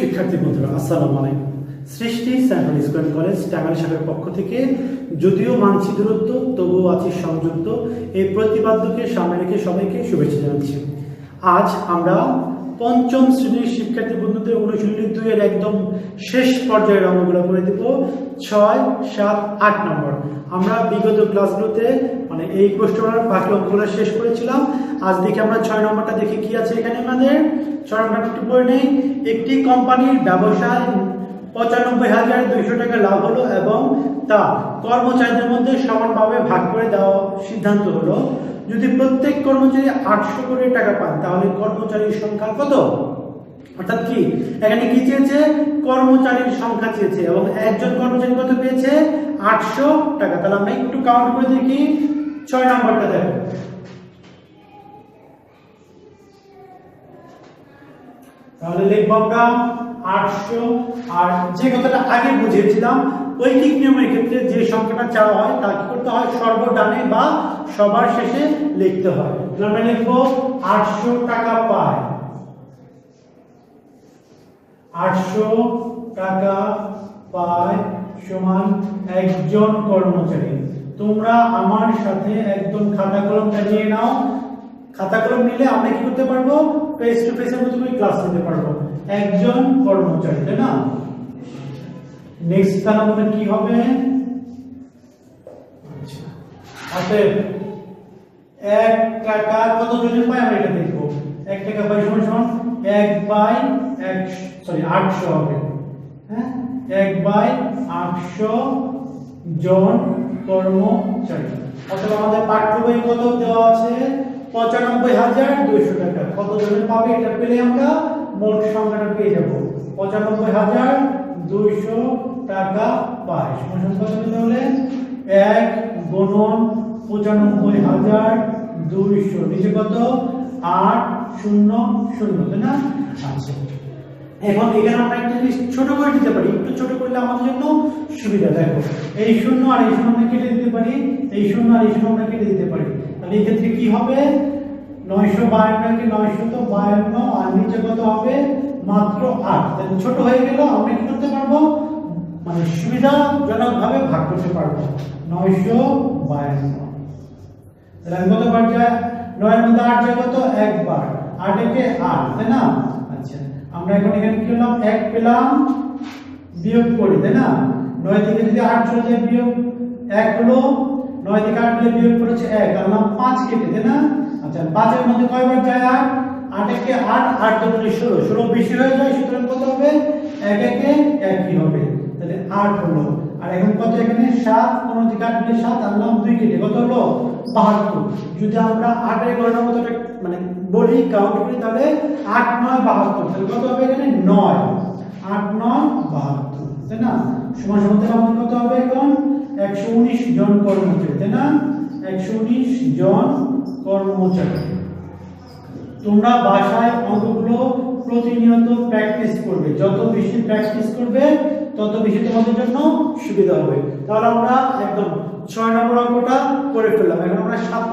শিক্ষার্থী বন্ধুরা, আসসালামু আলাইকুম। সৃষ্টি সেন্ট্রাল স্কুল কলেজ, টাঙ্গাইল শাখার পক্ষ থেকে যদিও মানছি দূরত্ব তবুও আছি সংযুক্ত, এই প্রতিপাদ্যকে সামনে রেখে সবাইকে শুভেচ্ছা জানাচ্ছি। আজ আমরা পঞ্চম শ্রেণির শিক্ষার্থী বন্ধুদের অনুশীলনী দুইয়ের একদম শেষ পর্যায়ের অঙ্কগুলো করে দেব। ছয়, সাত, আট নম্বর। আমরা বিগত ক্লাসগুলোতে মানে এই কোশ্চেনের বাকি অঙ্কগুলো শেষ করেছিলাম। আজ দেখি আমরা ছয় নম্বরটা দেখি কি আছে এখানে আমাদের। ছয় নম্বরটা একটু পড়ে নেই। একটি কোম্পানির ব্যবসায় পঁচানব্বই হাজার দুইশো টাকা লাভ হলো এবং তা কর্মচারীদের মধ্যে সমানভাবে ভাগ করে দেওয়া সিদ্ধান্ত হলো। যদি প্রত্যেক কর্মচারী আটশো কোটি টাকা পান, তাহলে কর্মচারীর সংখ্যা কত? অর্থাৎ কি? এখানে কি চেয়েছে? কর্মচারীর সংখ্যা চেয়েছে এবং একজন কর্মচারী কত পেয়েছে? আটশো টাকা। তাহলে আমরা একটু কাউন্ট করে দেখি। ছয় নম্বরটা দেখো। তাহলে লিখব আমরা আটশো আর যে কথাটা আগে বুঝিয়েছিলাম ঐকিক নিয়মের ক্ষেত্রে যে সংখ্যাটা চাওয়া হয়, তা কি করতে হয়? সর্বডানে বা সবার শেষে লিখতে হয়। আমরা লিখব, আটশো টাকা পায়। আটশো টাকা পায় সমান একজন কর্মচারী। তোমরা আমার সাথে একদম খাতা কলমটা নিয়ে নাও। খাতা কলম নিলে আমরা কি করতে পারব? ফেস টু ফেসের মতো ক্লাস নিতে পারব। একজন কর্মচারী, তাই না? নেক্সট তাহলে আমাদের কি হবে? আচ্ছা। অতএব, এক টাকা কত জনের পাই আমরা এটা দেখব। এক টাকা পাই সমান সমান এক বাই এক সরি আটশো হবে। হ্যাঁ? এক বাই আটশো জন কর্মচারী। অথবা আমাদের পাঠ্য বই কত দেওয়া আছে? পঁচানব্বই হাজার দুইশো টাকা। কত জনের পাবে এটা পেলে আমরা মোট সংখ্যাটা পেয়ে যাব। পঁচানব্বই হাজার দুইশো টাকা পায়। সমান কত হলে এক গুণন পঁচানব্বই হাজার দুইশো। নিচে কত? আট শূন্য শূন্য, তাই না? আচ্ছা। এখন এখানে আমরা একটা জিনিস ছোট করে দিতে পারি। একটু ছোট করলে আমাদের জন্য সুবিধা। দেখো, এই শূন্য আর এই শূন্য আমরা কেটে দিতে পারি। এই শূন্য আর এই শূন্য আমরা কেটে দিতে পারি। তাহলে এই ক্ষেত্রে কি হবে? নয়শো বায়ান্নকে নয়শো তো বায়ান্ন। আর নিচে কত হবে? মাত্র আট। তাহলে ছোট হয়ে গেল, আমরা কি করতে পারব? মানে সুবিধাজনক ভাবে ভাগ করতে পারব। নয়শো বায়ান্ন তাহলে আমি কতবার যায় নয়ের মধ্যে আট যায় কত? একবার। আট একে আট, তাই না? আচ্ছা আমরা এখন এখানে কি পেলাম? এক পেলাম, বিয়োগ করি, তাই না? নয় থেকে যদি আট চলে যায়, বিয়োগ এক হলো, নয় থেকে আট গেলে বিয়োগ করেছে এক আমরা পাঁচ কেটে, তাই না? আচ্ছা পাঁচের মধ্যে কয়বার যায় আট? আট একে আট আট দুগুণে ষোলো। ষোলো বেশি হয়ে যায়, সুতরাং কত হবে? এক একে একই হবে। তাহলে আট হলো। আর এখন কত এখানে? সাত আট গেলে সাত আনলাম দুই কেটে কত হলো? বাহাত্তর। যদি আমরা আটের গণনা মানে বলি কাউন্ট করি, তাহলে আট, নয়, বাহাত্তর। তাহলে কত হবে এখানে? নয়। আট, নয়, বাহাত্তর। তাই না? সমান আমাদের কত হবে এখন? একশো উনিশ জন কর্মচারী। তাই না? একশো উনিশ জন কর্মচারী। তোমরা বাসায় অঙ্কগুলো প্রতিনিয়ত প্র্যাকটিস করবে? যত বেশি প্র্যাকটিস করবে, তত বেশি তোমাদের জন্য সুবিধা হবে। তাহলে আমরা একদম ছয় নম্বর অঙ্কটা করে ফেললাম। এখন আমরা সাত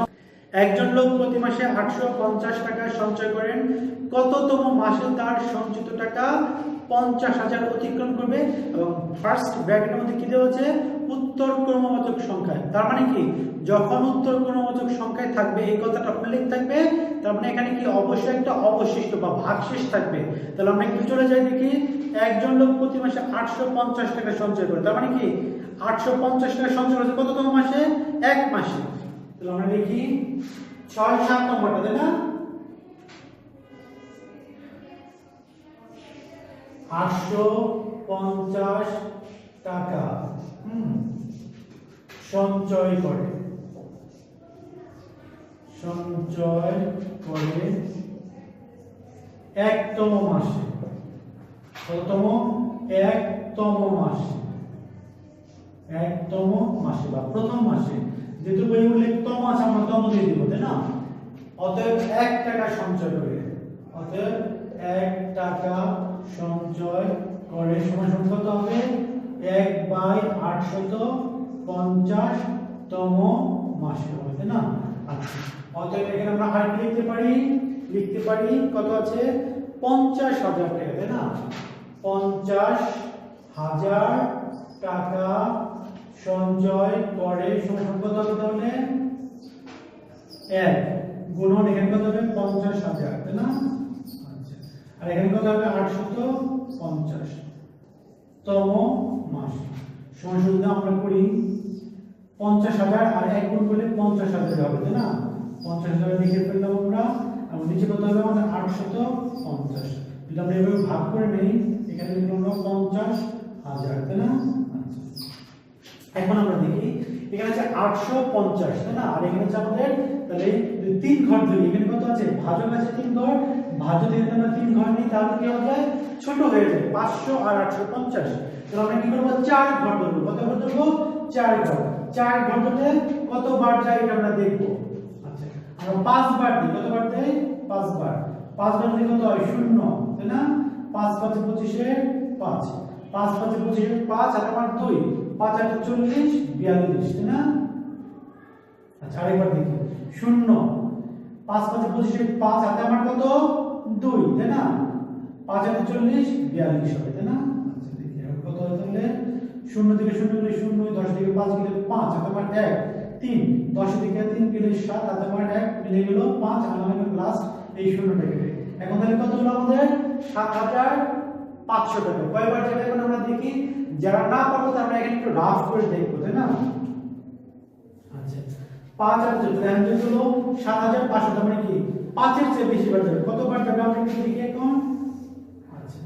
একজন লোক প্রতি মাসে আটশো পঞ্চাশ টাকা সঞ্চয় করেন। কততম মাসে তার সঞ্চিত টাকা পঞ্চাশ হাজার অতিক্রম করবে? এবং ফার্স্ট ব্র্যাকেটের মধ্যে কি দেওয়া আছে? উত্তর ক্রমবাচক সংখ্যায়। তার মানে কি? যখন উত্তর ক্রমবাচক সংখ্যায় থাকবে, এই কথাটা উল্লেখ থাকবে, তার মানে এখানে কি অবশ্যই একটা অবশিষ্ট বা ভাগশেষ থাকবে। তাহলে আমরা একটু চলে যাই দেখি, একজন লোক প্রতি মাসে আটশো পঞ্চাশ টাকা সঞ্চয় করে। তার মানে কি? আটশো পঞ্চাশ টাকা সঞ্চয় করেছে কততম মাসে? এক মাসে। তাহলে আমরা দেখি ছয় সাত নম্বরটা, তাই না? আটশো পঞ্চাশ টাকা। সঞ্চয় করে। সঞ্চয় করে একতম মাসে। কততম একতম মাসে। একতম মাসে বা প্রথম মাসে। যেহেতু বই উল্লেখ তম আছে, আমরা তম দিয়ে দিব, তাই না? অতএব এক টাকা সঞ্চয় করে। অতএব এক টাকা সঞ্চয় করে। সময় কত হবে? এক বাই আটশত পঞ্চাশ তম মাসে হবে না? আচ্ছা অতএব এখানে আমরা আর লিখতে পারি? লিখতে পারি কত আছে? পঞ্চাশ হাজার টাকা, তাই না? পঞ্চাশ হাজার টাকা সঞ্চয় করে কত হবে তাহলে? এক। গুণন এখানে কত হবে? পঞ্চাশ হাজার, তাই না? আচ্ছা আর এখানে কত হবে? আটশত পঞ্চাশ তম মাস। সমান আমরা করি পঞ্চাশ হাজার আর এক গুণ করলে পঞ্চাশ হাজার হবে, তাই না? পঞ্চাশ হাজার লিখে ফেললাম আমরা আর নিচে কত হবে? আমাদের আটশত পঞ্চাশ। যদি আমরা এভাবে ভাগ করে নেই, এখানে লিখলাম আমরা পঞ্চাশ হাজার, তাই না? এখন আমরা দেখি, এখানে আছে আটশো পঞ্চাশ, তাই না? আর এখানে আছে আমাদের, তাহলে তিন ঘর ধরি এখানে কত আছে? ভাজক আছে তিন ঘর ভাজ্য থেকে তিন ঘর নিই, তাহলে কি হয়ে ছোট হয়ে যায় পাঁচশো আর আটশো পঞ্চাশ। তাহলে আমরা কি করব? চার ঘর ধরবো। কত ঘর ধরবো? চার ঘর। চার ঘর ধরলে কতবার যায় এটা আমরা দেখব। আচ্ছা শূন্য পাঁচ পাঁচে পঁচিশে পাঁচ। পাঁচ পাঁচে পঁচিশে পাঁচ, আর দুই। পাঁচ আটে চল্লিশ, বিয়াল্লিশ, তাই না? আচ্ছা আরেকবার দেখি। শূন্য। পাঁচ পাঁচে পঁচিশে পাঁচ, হাতে আমার কত? দুই, তাই না? পাঁচ হাতে চল্লিশ, বিয়াল্লিশ হবে, তাই না? আচ্ছা কত তাহলে? শূন্য থেকে শূন্য গেলে শূন্য, দশ থেকে পাঁচ গেলে পাঁচ আমার এক, তিন, দশ থেকে তিন গেলে সাত হাতে আমার এক মিলে গেল পাঁচ, আর আমার লাস্ট এই শূন্যটা কেটে এখন তাহলে কত হলো আমাদের? সাত হাজার পাঁচশো টাকা। কয়বার যেটা এখন আমরা দেখি, যারা না পারব তারা এখানে একটু রাফ করে দেখব, তাই না? আচ্ছা পাঁচ আর যদি হলো সাত হাজার পাঁচশো, তার মানে কি? পাঁচের চেয়ে বেশি বার যাবে কতবার যাবে আমরা একটু দেখি এখন। আচ্ছা।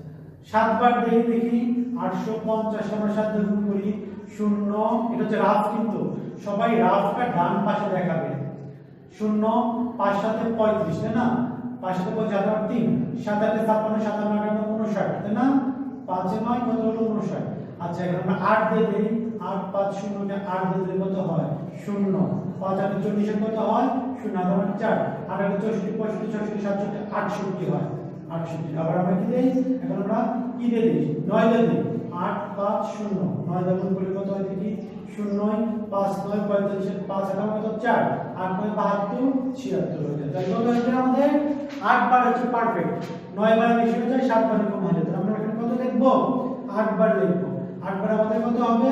সাতবার দেখি দেখি আটশো পঞ্চাশ। আমরা সাত গুণ করি শূন্য। এটা হচ্ছে রাফ কিন্তু। সবাই রাফটা ডান পাশে দেখাবে। শূন্য, পাঁচ সাথে পঁয়ত্রিশ, তাই না? পাঁচ সাথে পঁয়ত্রিশ হাজার তিন। সাত আটে ছাপ্পান্ন সাতান্ন আটান্ন উনষাট, তাই না? পাঁচে নয়, কত হলো? উনষাট। আচ্ছা এখন আমরা আট দিয়ে দিই। আট পাঁচ শূন্যকে আট দিলে কত হয়? শূন্য। পাঁচ আটে চল্লিশে কত হয়? শূন্য আট চার। আট আটে চৌষট্টি, পঁয়ষট্টি ছষট্টি সাতষট্টি, আটষট্টি হয়। আটষট্টি। আবার আমরা কি দিই? এখন আমরা কি দিয়ে দিই? নয় দিয়ে দিই। আট পাঁচ শূন্য। নয় দিয়ে করলে কত হয় দেখি? শূন্য পাঁচ নয় পঁয়তাল্লিশ পাঁচ আট কত? চার। আট নয় বাহাত্তর, ছিয়াত্তর হয়ে যায়। তাহলে কত আমাদের? আট বার হচ্ছে পারফেক্ট নয় বার বেশি হয়ে যায়, সাত বারে কম হয়ে যায়। আমরা এখানে কত লিখব? আট বার লিখব। আট বার আমাদের কত হবে?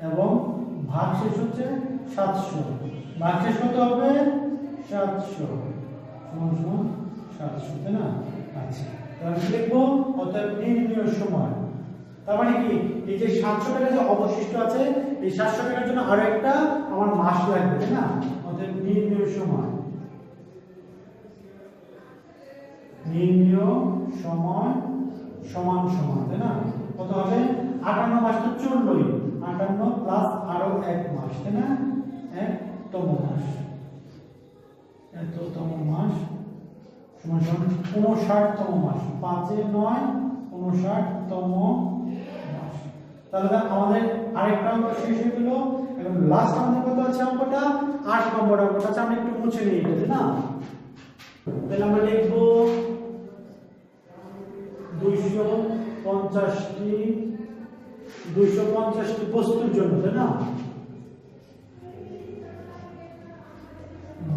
এবং ভাগ শেষ হচ্ছে সাতশো। ভাগ শেষ হতে হবে সাতশো। সমান সাতশো, তাই না? আচ্ছা তাহলে লিখব? অতএব নির্ণয় সময়। তার মানে কি? এই যে সাতশো টাকা যে অবশিষ্ট আছে, এই সাতশো টাকার জন্য আরও একটা আমার মাস লাগবে, তাই না? অতএব নির্ণয় সময়। নির্ণয় সময় সমান সমান, তাই না? কত হবে? আটান্ন মাস তো চললোই। আটান্ন প্লাস আরও এক মাস, তাই না? একতম মাস। এততম মাস, সমান সমান উনষাটতম মাস। পাঁচে নয় উনষাটতম মাস। তাহলে আমাদের আরেকটা অঙ্ক শেষ হয়ে গেল। এবং লাস্ট আমাদের কত আছে অঙ্কটা? আট নম্বর অঙ্কটা আছে আমরা একটু মুছে নিই এটা না? তাহলে আমরা লিখব দুইশো পঞ্চাশটি দুইশো পঞ্চাশটি বস্তুর জন্য, তাই না?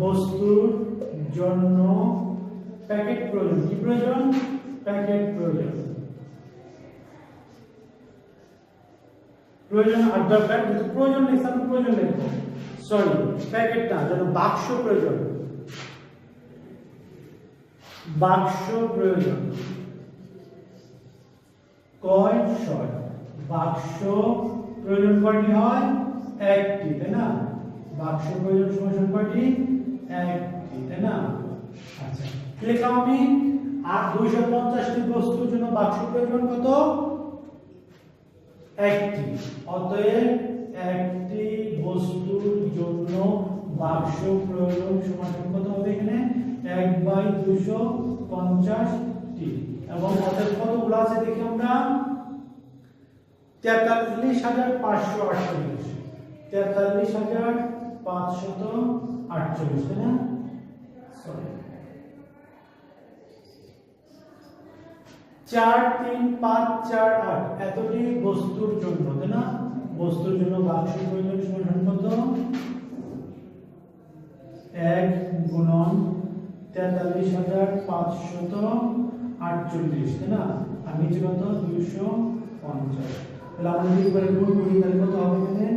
বস্তুর জন্য প্যাকেট প্রয়োজন। কি প্রয়োজন? প্যাকেট প্রয়োজন। প্রয়োজন আর দরকার কিন্তু প্রয়োজন লিখতাম প্রয়োজন লিখব সরি প্যাকেট না, যেন বাক্স প্রয়োজন। বাক্স প্রয়োজন। কয় শয় বাক্স প্রয়োজন কয়টি হয়? একটি, তাই না? বাক্স প্রয়োজন সমান কয়টি একটি, তাই না? আচ্ছা লিখলাম আমি আর দুইশো পঞ্চাশটি বস্তুর জন্য বাক্স প্রয়োজন কত? একটি। অতএব একটি বস্তুর জন্য বাক্স প্রয়োজন সমান কত হবে এখানে? এক বাই দুশো পঞ্চাশটি। এবং ওদের কতগুলো আছে দেখি আমরা? তেতাল্লিশ হাজার পাঁচশো আটচল্লিশ। তেতাল্লিশ হাজার পাঁচশত আটচল্লিশ, তাই না? চার তিন পাঁচ চার আট, এতটি বস্তুর জন্য, তাই না? বস্তুর জন্য বাক্স প্রয়োজন কত? এক গুণন তেতাল্লিশ হাজার পাঁচশত আটচল্লিশ, তাই না? নিচে কত? দুইশো পঞ্চাশ। আমরা যদি গুণ করি, তাহলে কত হবে এখানে?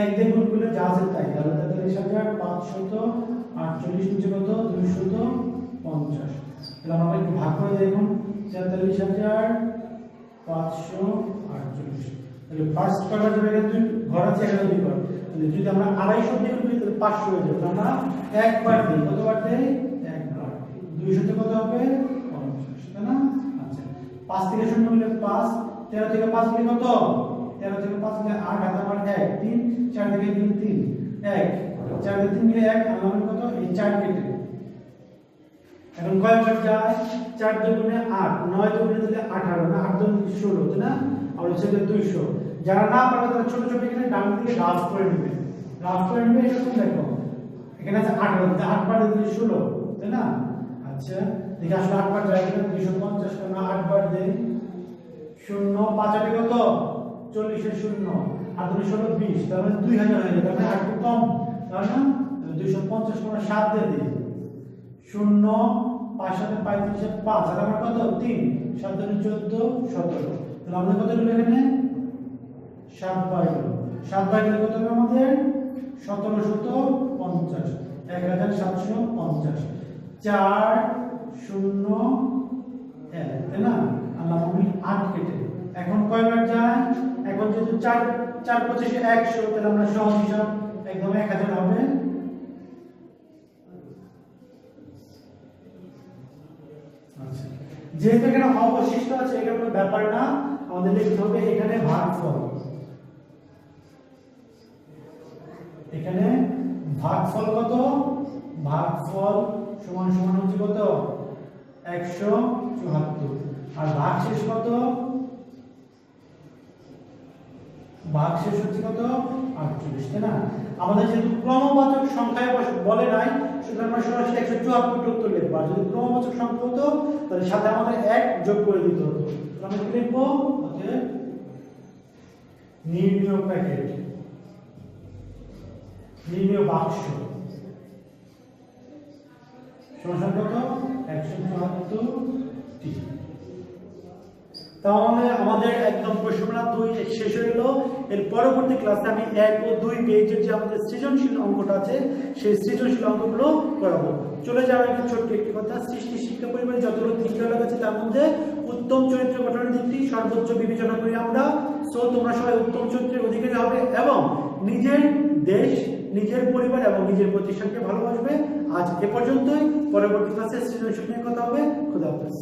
এক দিয়ে গুণ করলে যা আছে তাই। তাহলে তেতাল্লিশ হাজার পাঁচশত আটচল্লিশ নিচে কত? দুইশত পঞ্চাশ। তাহলে আমরা একটু ভাগ করে দেখুন তেতাল্লিশ হাজার আটচল্লিশ। তাহলে ফার্স্ট এখানে ঘর আছে এখানে তাহলে যদি আমরা আড়াইশো দিয়ে করি, তাহলে পাঁচশো হয়ে যাবে। আমরা একবার দিই। কতবার দিই? একবার। দুইশোতে কত হবে? পঞ্চাশ। তাই না? আচ্ছা। পাঁচ থেকে শূন্য মিলে পাঁচ। তেরো থেকে পাঁচ মিলে কত? তেরো থেকে পাঁচ মিলে আট হাত আমার এক তিন, চার থেকে তিন তিন, এক, চার থেকে তিন মিলে এক আমার কত? এই চার কেটে। এখন কয়বার যায়, চার দুগুণে আট, নয় দুগুণে দিলে আঠারো না আট দুগুণে ষোলো, তাই না? আর হচ্ছে দুইশো যারা না পারবে, তারা ছোট ছোট এখানে ডান দিকে রাফ করে নেবে। রাফ করে নেবে এরকম, দেখো, এখানে আছে আঠারো আট বার দিলে ষোলো, তাই না? আচ্ছা দেখি আসলে আট বার যায় এখানে দুইশো পঞ্চাশ টাকা আট বার দেয় শূন্য, পাঁচ কত? চল্লিশের শূন্য আর দুই ষোলো বিশ, তার মানে দুই হাজার হয়ে যাবে তার মানে কম। তাই না দুইশো পঞ্চাশ কোনো সাত দিয়ে দিই। শূন্য, পাঁচ সাথে পঁয়ত্রিশে পাঁচ আর আমার কত? তিন, সাত দুই চোদ্দ, সতেরো। তাহলে আমাদের কত হলো এখানে? সাত বাই সাত বাই গেলে কত হবে আমাদের? সতেরো শত পঞ্চাশ। এক হাজার সাতশো পঞ্চাশ। চার, শূন্য, এক, তাই না? আল্লাহ আমি আট কেটে এখন কয়বার যায়? এখন যেহেতু চার চার পঁচিশে একশো, তাহলে আমরা সহজ হিসাব একদম এক হাজার হবে। আচ্ছা। যেহেতু এখানে অবশিষ্ট আছে কোনো ব্যাপার না, আমাদের হবে এখানে ভাগফল। এখানে ভাগফল কত? ভাগফল সমান সমান হচ্ছে কত? একশো চুয়াত্তর। আর ভাগশেষ কত? ভাগশেষ হচ্ছে কত? আটচল্লিশ, তাই না? আমাদের যেহেতু ক্রমবাচক সংখ্যায় বলে নাই সুতরাং আমরা সরাসরি একশো চুয়াত্তর উত্তর লিখব। আর যদি ক্রমবাচক সংখ্যা হতো, তাহলে সাথে আমাদের এক যোগ করে দিতে হতো। আমরা কি লিখব? নির্ণয় প্যাকেট। নির্ণয় বাক্স। সমান কত? একশো চুয়াত্তরটি তাহলে আমাদের একদম প্রশ্নটা দুই শেষ এর পরবর্তী ক্লাসে আমি এক ও দুই পেজের যে আমাদের সৃজনশীল অঙ্কটা আছে, সেই সৃজনশীল অঙ্কগুলো করাবো। চলে যাওয়ার ছোট্ট একটি কথা, সৃষ্টি শিক্ষা যতগুলো আছে তার মধ্যে উত্তম চরিত্র গঠনের দিকটি সর্বোচ্চ বিবেচনা করি আমরা। সো, তোমরা সবাই উত্তম চরিত্রের অধিকারী হবে এবং নিজের দেশ, নিজের পরিবার এবং নিজের প্রতিষ্ঠানকে ভালোবাসবে। আজ এ পর্যন্তই। পরবর্তী ক্লাসে সৃজনশীল নিয়ে কথা হবে। খুদা হাফেজ।